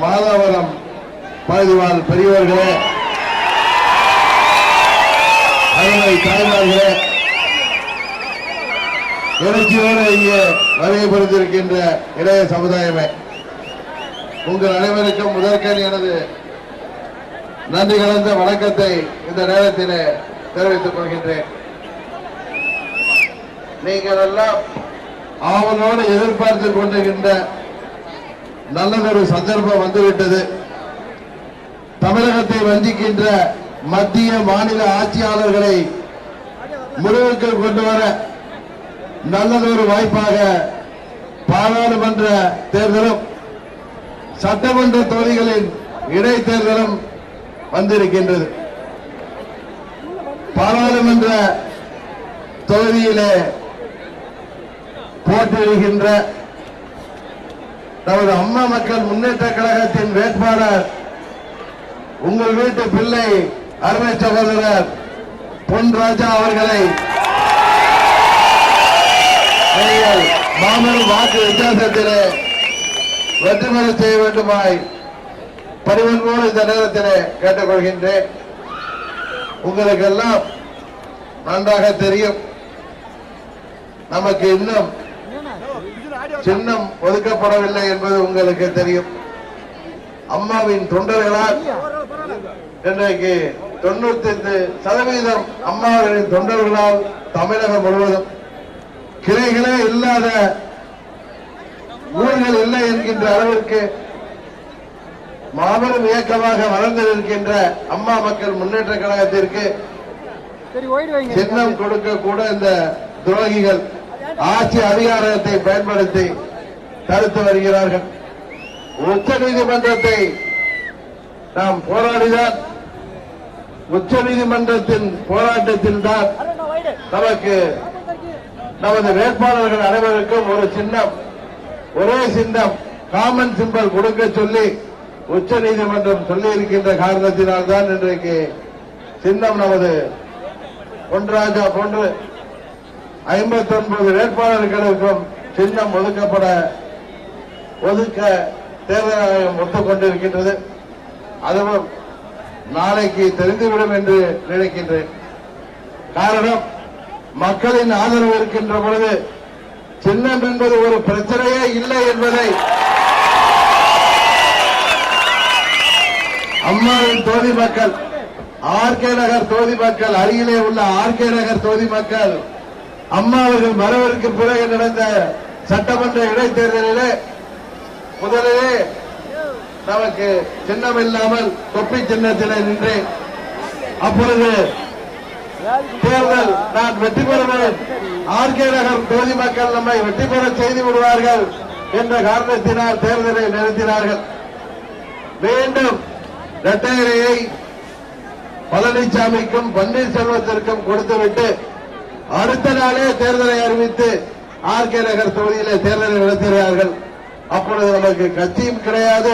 மாதவரம் பகுதிவாழ் பெரியவர்களே அருமை தாய்மார்களே எழுச்சியோடு இங்கே வருகை புரிந்திருக்கின்ற இளைய சமுதாயமே உங்கள் அனைவருக்கும் முதற்கண் எனது நன்றி கலந்த வணக்கத்தை இந்த நேரத்தில் தெரிவித்துக் கொள்கின்றேன். நீங்கள் எல்லாம் ஆவலோடு எதிர்பார்த்து கொண்டிருக்கின்ற நல்லதொரு சந்தர்ப்பம் வந்துவிட்டது. தமிழகத்தை வஞ்சிக்கின்ற மத்திய மாநில ஆட்சியாளர்களை முடிவுக்கு கொண்டு வர நல்லதொரு வாய்ப்பாக பாராளுமன்ற தேர்தலும் சட்டமன்ற தொகுதிகளின் இடைத்தேர்தலும் வந்திருக்கின்றது. பாராளுமன்ற தொகுதியிலே போட்டியிடுகின்ற நமது அம்மா மக்கள் முன்னேற்ற கழகத்தின் வேட்பாளர் உங்கள் வீட்டு பிள்ளை அருமை சகோதரர் பொன் ராஜா அவர்களை நீங்கள் மாபெரும் வாக்கு வித்தியாசத்திலே வெற்றி பெற செய்ய வேண்டுமாய் பணிவன்போடு இந்த நேரத்திலே கேட்டுக்கொள்கின்றேன். உங்களுக்கெல்லாம் நன்றாக தெரியும். நமக்கு இன்னும் சின்னம் ஒதுக்கப்படவில்லை என்பது உங்களுக்கு தெரியும். அம்மாவின் தொண்டர்களால் இன்றைக்கு தொண்ணூத்தி ஐந்து சதவீதம் அம்மாவின் தொண்டர்களால் தமிழகம் முழுவதும் கிளைகளே இல்லாத ஊர்கள் இல்லை என்கின்ற அளவிற்கு மாபெரும் இயக்கமாக வளர்ந்து நிற்கின்ற அம்மா மக்கள் முன்னேற்ற கழகத்திற்கு சின்னம் கொடுக்க கூட இந்த துரோகிகள் ஆட்சி அதிகாரத்தை பயன்படுத்தி தடுத்து வருகிறார்கள். உச்ச நீதிமன்றத்தை நாம் போராடிதான் உச்ச நீதிமன்றத்தின் போராட்டத்தில் தான் நமக்கு நமது வேட்பாளர்கள் அனைவருக்கும் ஒரு சின்னம் ஒரே சின்னம் காமன் சிம்பல் கொடுக்க சொல்லி உச்ச நீதிமன்றம் சொல்லி இருக்கின்ற காரணத்தினால் தான் இன்றைக்கு சின்னம் நமது பொன்ராஜா போன்று ஐம்பத்தி ஒன்பது வேட்பாளர்களுக்கும் சின்னம் ஒதுக்கப்பட ஒதுக்க தேர்தல் ஆணையம் ஒத்துக்கொண்டிருக்கின்றது. அதுவும் நாளைக்கு தெரிந்துவிடும் என்று நினைக்கின்றேன். காரணம் மக்களின் ஆதரவு இருக்கின்ற பொழுது சின்னம் என்பது ஒரு பிரச்சனையே இல்லை என்பதை அம்மாவின் தொகுதி மக்கள் ஆர்கே நகர் தொகுதி மக்கள் அருகிலே உள்ள ஆர்கே நகர் தொகுதி மக்கள் அம்மா அவர்கள் மறைவிற்கு பிறகு நடந்த சட்டமன்ற இடைத்தேர்தலிலே முதலிலே நமக்கு சின்னம் இல்லாமல் தொப்பி சின்னத்திலே நின்றேன். அப்பொழுது தேர்தல் நான் வெற்றி பெறுவேன். ஆர்கே நகர் தொகுதி மக்கள் நம்மை வெற்றி பெற செய்து விடுவார்கள் என்ற காரணத்தினால் தேர்தலை நிறுத்தினார்கள். மீண்டும் இரட்டையரையை பழனிசாமிக்கும் பன்னீர்செல்வத்திற்கும் கொடுத்துவிட்டு அடுத்த நாளே தேர்தலை அறிவித்து ஆர் கே நகர் தொகுதியில தேர்தலை நடத்துகிறார்கள். அப்பொழுது நமக்கு கட்சியும் கிடையாது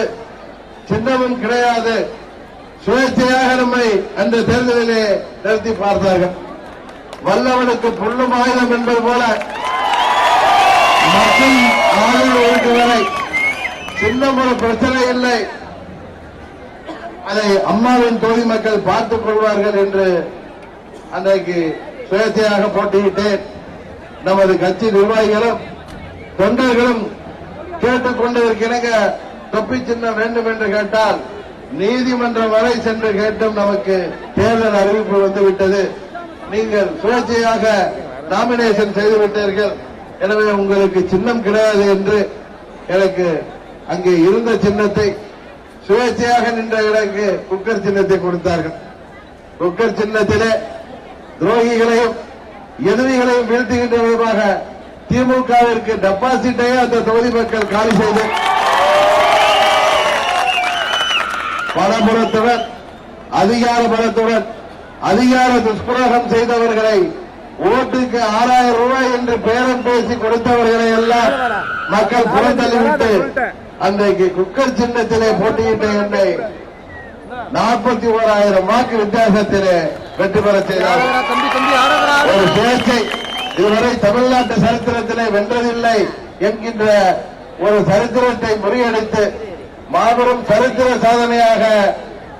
சின்னமும் கிடையாது. சுயேட்சையாக நம்மை அந்த தேர்தலிலே நிறுத்தி பார்த்தார்கள். வல்லவனுக்கு புல்லும் ஆயுதம் என்பது போல மக்கள் ஆதரவு இருக்கு வரை சின்னம் ஒரு பிரச்சனை இல்லை. அதை அம்மாவின் தொகுதி மக்கள் பார்த்துக் கொள்வார்கள் என்று அன்றைக்கு பேச்சையாக போட்டியிட்டேன். நமது கட்சி நிர்வாகிகளும் தொண்டர்களும் கேட்டுக் கொண்டிருக்கிறங்க. தொப்பி சின்னம் வேண்டும் என்று கேட்டால் நீதிமன்றம் வரை சென்று கேட்டும் நமக்கு தேர்தல் அறிவிப்பு வந்துவிட்டது. நீங்கள் சுயேட்சையாக நாமினேஷன் செய்துவிட்டீர்கள் எனவே உங்களுக்கு சின்னம் கிடையாது என்று எனக்கு அங்கே இருந்த சின்னத்தை சுயேட்சையாக நின்ற எனக்கு குக்கர் சின்னத்தை கொடுத்தார்கள். குக்கர் சின்னத்திலே துரோகிகளையும் எதிரிகளையும் வீழ்த்துகின்ற விதமாக திமுகவிற்கு டெபாசிட்டை அந்த தொகுதி மக்கள் காலி செய்து பலபுரத்துடன் அதிகார பலத்துடன் அதிகார துஷ்பிரயோகம் செய்தவர்களை ஓட்டுக்கு ஆறாயிரம் ரூபாய் என்று பேரம் பேசி கொடுத்தவர்களை எல்லாம் மக்கள் புறந்தள்ளிவிட்டு அன்றைக்கு குக்கர் சின்னத்திலே போட்டியிட்ட என்னை நாற்பத்தி ஓராயிரம் வாக்கு வித்தியாசத்திலே வெற்றி பெற செய்தார். ஒரு சுயேட்சை இதுவரை தமிழ்நாட்டு சரித்திரத்திலே வென்றதில்லை என்கின்ற ஒரு சரித்திரத்தை முறியடித்து மாபெரும் சரித்திர சாதனையாக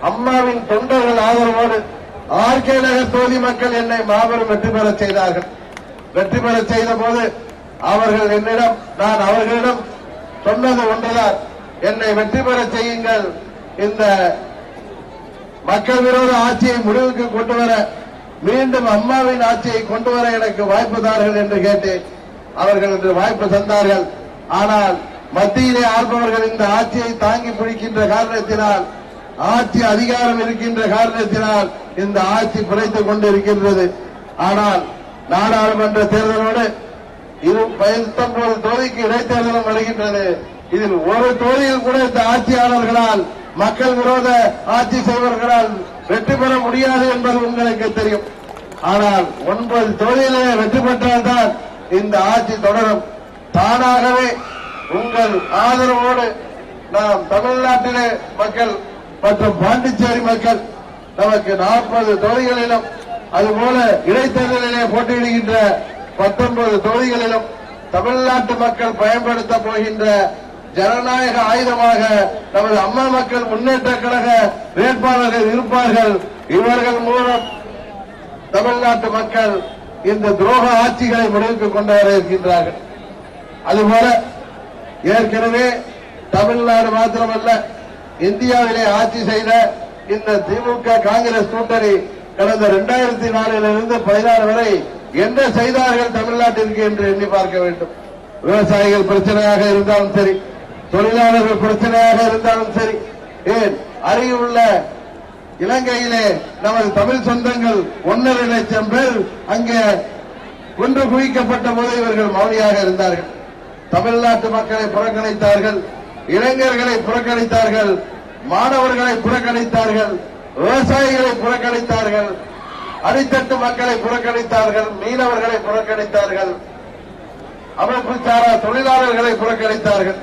அம்மாவின் தொண்டர்கள் ஆதரவோடு ஆர்கே நகர் தொகுதி மக்கள் என்னை மாபெரும் வெற்றி பெறச் செய்தார்கள். வெற்றி பெறச் செய்த போது அவர்கள் என்னிடம் நான் அவர்களிடம் சொன்னது ஒன்றுதான். என்னை வெற்றி பெறச் செய்யுங்கள். இந்த மக்கள் விரோத ஆட்சியை முடிவுக்கு கொண்டு வர மீண்டும் அம்மாவின் ஆட்சியை கொண்டு வர எனக்கு வாய்ப்பு தார்கள் என்று கேட்டேன். அவர்கள் இன்று வாய்ப்பு தந்தார்கள். ஆனால் மத்தியிலே ஆள்பவர்கள் இந்த ஆட்சியை தாங்கி பிடிக்கின்ற காரணத்தினால் ஆட்சி அதிகாரம் இருக்கின்ற காரணத்தினால் இந்த ஆட்சி பிழைத்துக் கொண்டிருக்கின்றது. ஆனால் நாடாளுமன்ற தேர்தலோடு இரு பத்தொன்பது தொகுதிக்கு இடைத்தேர்தலும் வருகின்றது. இதில் ஒரு தொகுதியில் கூட இந்த ஆட்சியாளர்களால் மக்கள் விரோத ஆட்சி செய்வர்களால் வெற்றி பெற முடியாது என்பது உங்களுக்கு தெரியும். ஆனால் ஒன்பது தொழிலே வெற்றி பெற்றால்தான் இந்த ஆட்சி தொடரும். தானாகவே உங்கள் ஆதரவோடு நாம் தமிழ்நாட்டிலே மக்கள் மற்றும் பாண்டிச்சேரி மக்கள் நமக்கு நாற்பது தொகுதிகளிலும் அதுபோல இடைத்தேர்தலிலே போட்டியிடுகின்ற பத்தொன்பது தொகுதிகளிலும் தமிழ்நாட்டு மக்கள் பயன்படுத்த போகின்ற ஜனநாயக ஆயுதமாக நமது அம்மா மக்கள் முன்னேற்ற கழக வேட்பாளர்கள் இருப்பார்கள். இவர்கள் மூலம் தமிழ்நாட்டு மக்கள் இந்த துரோக ஆட்சிகளை முடிவுக்கு கொண்டு வர இருக்கின்றார்கள் அதுபோல ஏற்கனவே தமிழ்நாடு மாத்திரமல்ல இந்தியாவிலே ஆட்சி செய்த இந்த திமுக காங்கிரஸ் கூட்டணி கடந்த இரண்டாயிரத்தி நாலிலிருந்து பதினாறு வரை என்ன செய்தார்கள் தமிழ்நாட்டிற்கு என்று எண்ணி பார்க்க வேண்டும். விவசாயிகள் பிரச்சனையாக இருந்தாலும் சரி தொழிலாளர்கள் பிரச்சனையாக இருந்தாலும் சரி ஏன்? அருகிலுள்ள இலங்கையிலே நமது தமிழ் சொந்தங்கள் ஒன்றரை லட்சம் பேர் அங்கே ஒன்று குவிக்கப்பட்ட போது இவர்கள் மௌனியாக இருந்தார்கள். தமிழ்நாட்டு மக்களை புறக்கணித்தார்கள் இளைஞர்களை புறக்கணித்தார்கள் மாணவர்களை புறக்கணித்தார்கள் விவசாயிகளை புறக்கணித்தார்கள் அடித்தட்டு மக்களை புறக்கணித்தார்கள் மீனவர்களை புறக்கணித்தார்கள் அமைப்பு சாரா தொழிலாளர்களை புறக்கணித்தார்கள்.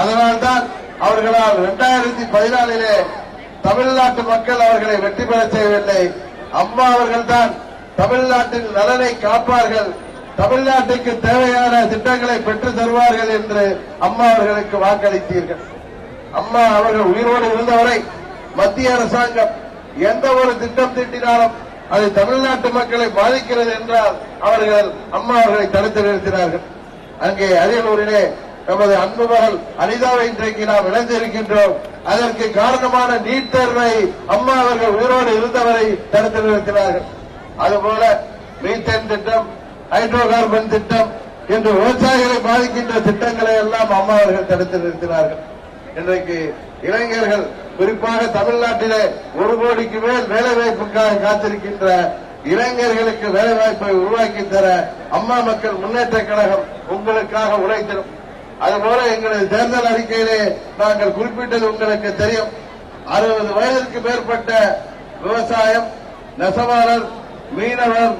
அதனால்தான் அவர்களால் இரண்டாயிரத்தி பதினாலிலே தமிழ்நாட்டு மக்கள் அவர்களை வெற்றி பெற செய்யவில்லை. அம்மா அவர்கள்தான் தமிழ்நாட்டின் நலனை காப்பார்கள். தமிழ்நாட்டுக்கு தேவையான திட்டங்களை பெற்று தருவார்கள் என்று அம்மா அவர்களுக்கு வாக்களித்தீர்கள். அம்மா அவர்கள் உயிரோடு இருந்தவரை மத்திய அரசாங்கம் எந்த ஒரு திட்டம் தீட்டினாலும் அது தமிழ்நாட்டு மக்களை பாதிக்கிறது என்றால் அவர்கள் அம்மா அவர்களை தடுத்து நிறுத்தினார்கள். அங்கே அரியலூரிலே நமது அன்பு மகள் அனிதாவை இன்றைக்கு நாம் இணைந்திருக்கின்றோம். அதற்கு காரணமான நீட் தேர்வை அம்மா அவர்கள் உயிரோடு இருந்தவரை தடுத்து நிறுத்தினார்கள். அதுபோல மீத்தேன் திட்டம் ஹைட்ரோ கார்பன் திட்டம் என்று விவசாயிகளை பாதிக்கின்ற திட்டங்களை எல்லாம் அம்மா அவர்கள் தடுத்து நிறுத்தினார்கள். இன்றைக்கு இளைஞர்கள் குறிப்பாக தமிழ்நாட்டிலே ஒரு கோடிக்கு மேல் வேலைவாய்ப்புக்காக காத்திருக்கின்ற இளைஞர்களுக்கு வேலைவாய்ப்பை உருவாக்கி தர அம்மா மக்கள் முன்னேற்ற கழகம் உங்களுக்காக உழைத்திடும். அதுபோல எங்களது தேர்தல் அறிக்கையிலே நாங்கள் குறிப்பிட்டது உங்களுக்கு தெரியும். அறுபது வயதிற்கு மேற்பட்ட விவசாயம் நெசவாளர் மீனவர்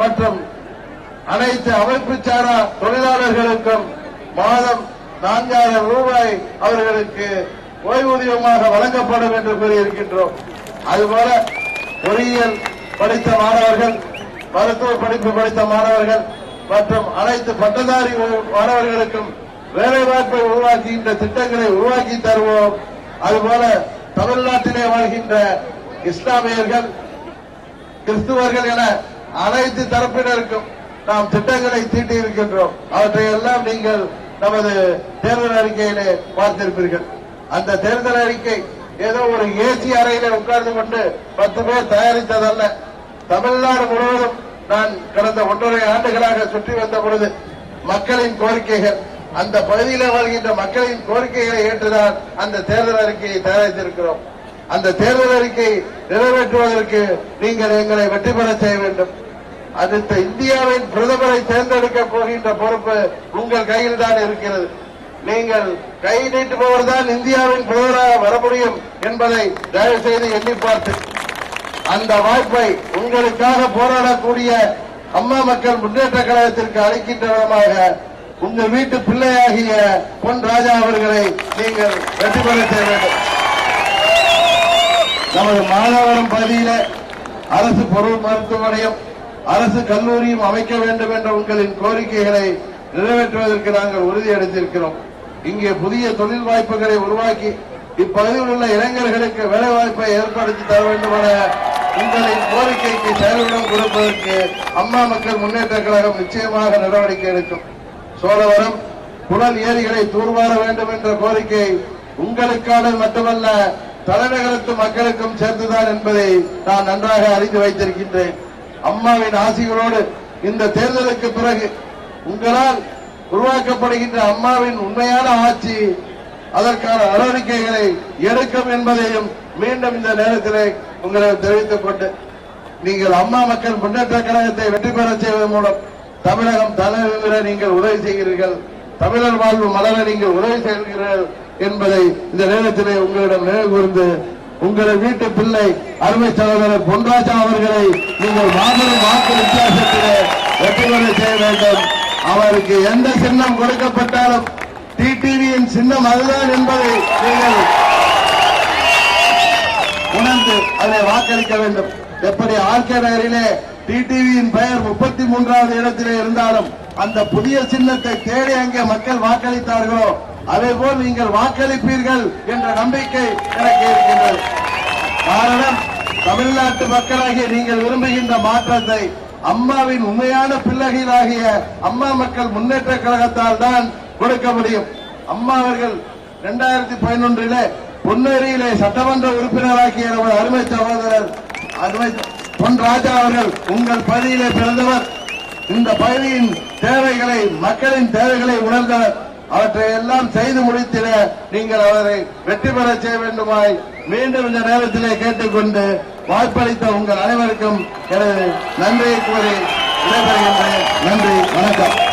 மற்றும் அனைத்து அமைப்பு சாரா தொழிலாளர்களுக்கும் மாதம் நான்காயிரம் ரூபாய் அவர்களுக்கு ஓய்வூதியமாக வழங்கப்படும் என்று கூறியிருக்கின்றோம். அதுபோல பொறியியல் படித்த மாணவர்கள் மருத்துவ படிப்பு படித்த மாணவர்கள் மற்றும் அனைத்து பட்டதாரி மாணவர்களுக்கும் வேலைவாய்ப்பை உருவாக்குகின்ற திட்டங்களை உருவாக்கி தருவோம். அதுபோல தமிழ்நாட்டிலே வாழ்கின்ற இஸ்லாமியர்கள் கிறிஸ்துவர்கள் என அனைத்து தரப்பினருக்கும் நாம் திட்டங்களை தீட்டி இருக்கின்றோம். அவற்றை எல்லாம் நீங்கள் நமது தேர்தல் அறிக்கையிலே பார்த்திருப்பீர்கள். அந்த தேர்தல் அறிக்கை ஏதோ ஒரு ஏசி அறையில உட்கார்ந்து கொண்டு பத்து பேர் தயாரித்ததல்ல. தமிழ்நாடு முழுவதும் நான் கடந்த ஒன்றரை ஆண்டுகளாக சுற்றி வந்த பொழுது மக்களின் கோரிக்கைகள் அந்த பகுதியில் வாழ்கின்ற மக்களின் கோரிக்கைகளை ஏற்றுதான் அந்த தேர்தல் அறிக்கையை தயாரித்திருக்கிறோம். அந்த தேர்தல் அறிக்கை நிறைவேற்றுவதற்கு நீங்கள் எங்களை வெற்றி பெற செய்ய வேண்டும். அடுத்த இந்தியாவின் பிரதமரை தேர்ந்தெடுக்க போகின்ற பொறுப்பு உங்கள் கையில் தான் இருக்கிறது. நீங்கள் கை நீட்டுபவர் தான் இந்தியாவின் பிரதமராக வர முடியும் என்பதை தயவு செய்து எண்ணி பார்த்து. அந்த வாய்ப்பை உங்களுக்காக போராடக்கூடிய அம்மா மக்கள் முன்னேற்ற கழகத்திற்கு அளிக்கின்ற விதமாக உங்கள் வீட்டு பிள்ளையாகிய பொன் ராஜா அவர்களை நீங்கள் வெற்றி பெற செய்ய வேண்டும். நமது மாதவரம் பகுதியில அரசு பொருள் மருத்துவமனையும் அரசு கல்லூரியும் அமைக்க வேண்டும் என்ற உங்களின் கோரிக்கைகளை நிறைவேற்றுவதற்கு நாங்கள் உறுதியளித்திருக்கிறோம் இங்கே புதிய தொழில் வாய்ப்புகளை உருவாக்கி இப்பகுதியில் உள்ள இளைஞர்களுக்கு வேலை வாய்ப்பை ஏற்படுத்தி தர வேண்டும் என உங்களின் கோரிக்கைக்கு செயல்படம் கொடுப்பதற்கு அம்மா மக்கள் முன்னேற்ற கழகம் நிச்சயமாக நடவடிக்கை எடுக்கும். சோழவரம் புனல் ஏரிகளை தூர்வார வேண்டும் என்ற கோரிக்கை உங்களுக்கான மட்டுமல்ல தலைநகரத்து மக்களுக்கும் சேர்ந்துதான் என்பதை நான் நன்றாக அறிந்து வைத்திருக்கின்றேன். அம்மாவின் ஆசிகளோடு இந்த தேர்தலுக்கு பிறகு உங்களால் உருவாக்கப்படுகின்ற அம்மாவின் உண்மையான ஆட்சி அதற்கான நடவடிக்கைகளை எடுக்கும் என்பதையும் மீண்டும் இந்த நேரத்திலே உங்களை தெரிவித்துக் கொண்டு நீங்கள் அம்மா மக்கள் முன்னேற்ற கழகத்தை வெற்றி பெற செய்வதன் மூலம் தமிழகம் தலைவர நீங்கள் உதவி செய்கிறீர்கள். தமிழர் வாழ்வு மலர நீங்கள் உதவி செய்கிறீர்கள் என்பதை இந்த நேரத்திலே உங்களிடம் நினைவு கூர்ந்து உங்களை வீட்டு பிள்ளை அருமை சகோதரர் பொன்ராஜா அவர்களை நீங்கள் மாபெரும் வாக்கு வித்தியாசத்திலே வெற்றி பெற செய்ய வேண்டும். அவருக்கு எந்த சின்னம் கொடுக்கப்பட்டாலும் டிடிவியின் சின்னம் அதுதான் என்பதை நீங்கள் உணர்ந்து அதை வாக்களிக்க வேண்டும். எப்படி ஆர்கே நகரிலே டிடிவியின் பெயர் முப்பத்தி மூன்றாவது இடத்திலே இருந்தாலும் அந்த புதிய சின்னத்தை தேடி அங்கே மக்கள் வாக்களித்தார்களோ அதே போல் நீங்கள் வாக்களிப்பீர்கள் என்ற நம்பிக்கை எனக்கு இருக்கின்றது. காரணம் தமிழ்நாட்டு மக்களாகிய நீங்கள் விரும்புகின்ற மாற்றத்தை அம்மாவின் உண்மையான பிள்ளைகளாகிய அம்மா மக்கள் முன்னேற்ற கழகத்தால் தான் கொடுக்க முடியும். அம்மா அவர்கள் இரண்டாயிரத்தி பதினொன்றிலே பொன்னேரியிலே சட்டமன்ற உறுப்பினராகிய நமது அருமை சகோதரர் அருமை பொன் ராஜா அவர்கள் உங்கள் பகுதியிலே பிறந்தவர். இந்த பகுதியின் தேவைகளை மக்களின் தேவைகளை உணர்ந்தவர். அவற்றை எல்லாம் செய்து முடித்திட நீங்கள் அவரை வெற்றி பெற செய்ய வேண்டுமாய் மீண்டும் இந்த நேரத்திலே கேட்டுக்கொண்டு வாய்ப்பளித்த உங்கள் அனைவருக்கும் எனது நன்றியை கூறி விடைபெறுகின்றேன். நன்றி வணக்கம்.